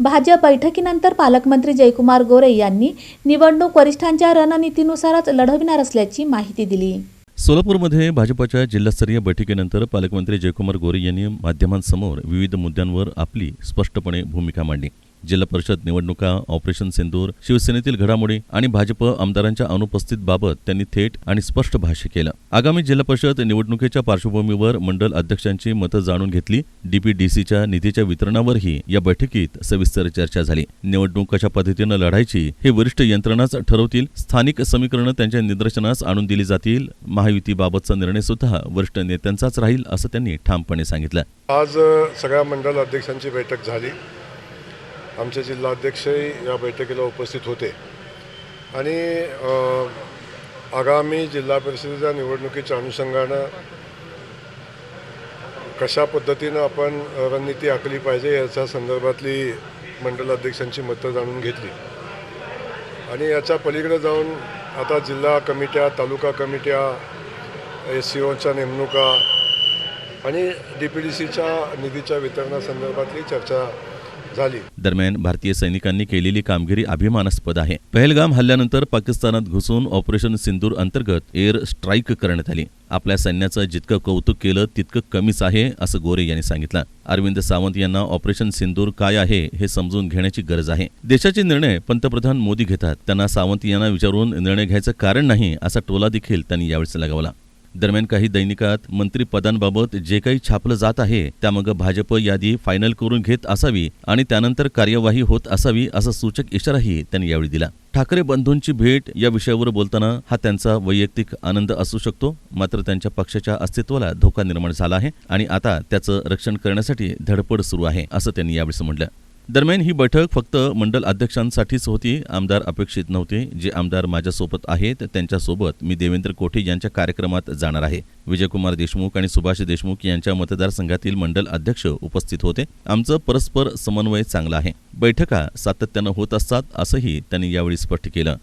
भाजप बैठकीनंतर पालकमंत्री जयकुमार गोरे यांनी निवडणूक वरिष्ठांच्या रणनीतीनुसारच लढविणार असल्याची माहिती दिली. सोलापूरमध्ये भाजपच्या जिल्हास्तरीय बैठकीनंतर पालकमंत्री जयकुमार गोरे यांनी माध्यमांसमोर विविध मुद्द्यांवर आपली स्पष्टपणे भूमिका मांडली. जिल्हा परिषद निवडणुका ऑपरेशन सिंदूर शिवसेनेतील घडामोडी आणि भाजप आमदारांच्या अनुपस्थितीबाबत त्यांनी थेट आणि स्पष्ट भाष्य केलं. आगामी जिल्हा परिषद निवडणुकीच्या पार्श्वभूमीवर मंडल अध्यक्षांची मतं जाणून घेतली. डीपीडीसीच्या निधीच्या वितरणावरही या बैठकीत सविस्तर चर्चा झाली. निवडणूक कशा पद्धतीनं लढायची हे वरिष्ठ यंत्रणाच ठरवतील. स्थानिक समीकरणं त्यांच्या निदर्शनास आणून दिली जातील. महायुतीबाबतचा निर्णय सुद्धा वरिष्ठ नेत्यांचाच राहील असं त्यांनी ठामपणे सांगितलं. आज सगळ्या मंडल अध्यक्षांची बैठक झाली. आमचे जिल्हाध्यक्षही या बैठकीला उपस्थित होते. आणि आगामी जिल्हा परिषदेच्या निवडणुकीच्या अनुषंगानं कशा पद्धतीनं आपण रणनीती आखली पाहिजे याच्या संदर्भातली मंडल अध्यक्षांची मतं जाणून घेतली. आणि याच्या पलीकडे जाऊन आता जिल्हा कमिट्या तालुका कमिट्या एस सी ओच्या नेमणुका आणि डी पी डी सीच्या निधीच्या वितरणासंदर्भातली चर्चा झाली. दरम्यान भारतीय सैनिकांनी केलेली कामगिरी अभिमानास्पद आहे. पहलगाम हल्ल्यानंतर पाकिस्तानात घुसून ऑपरेशन सिंदूर अंतर्गत एअर स्ट्राईक करण्यात आली. आपल्या सैन्याचं जितकं कौतुक केलं तितकं कमीच आहे असं गोरे यांनी सांगितलं. अरविंद सावंत यांना ऑपरेशन सिंदूर काय आहे हे समजून घेण्याची गरज आहे. देशाचे निर्णय पंतप्रधान मोदी घेतात. त्यांना सावंत यांना विचारून निर्णय घ्यायचं कारण नाही असा टोला देखील त्यांनी यावेळेस लगावला. दरम्यान काही दैनिकात मंत्रीपदांबाबत जे काही छापलं जात आहे त्यामागं भाजप यादी फायनल करून घेत असावी आणि त्यानंतर कार्यवाही होत असावी असा सूचक इशाराही त्यांनी यावेळी दिला. ठाकरे बंधूंची भेट या विषयावर बोलताना हा त्यांचा वैयक्तिक आनंद असू शकतो मात्र त्यांच्या पक्षाच्या अस्तित्वाला धोका निर्माण झाला आहे आणि आता त्याचं रक्षण करण्यासाठी धडपड सुरू आहे असं त्यांनी यावेळी म्हटलं. दरम्यान ही बैठक फक्त मंडल अध्यक्षांसाठीच होती आमदार अपेक्षित नव्हते. जे आमदार माझ्यासोबत आहेत त्यांच्यासोबत मी देवेंद्र कोठे यांच्या कार्यक्रमात जाणार आहे. विजयकुमार देशमुख आणि सुभाष देशमुख यांच्या मतदारसंघातील मंडल अध्यक्ष उपस्थित होते. आमचं परस्पर समन्वय चांगला आहे. बैठका सातत्यानं होत असतात असंही त्यांनी यावेळी स्पष्ट केलं.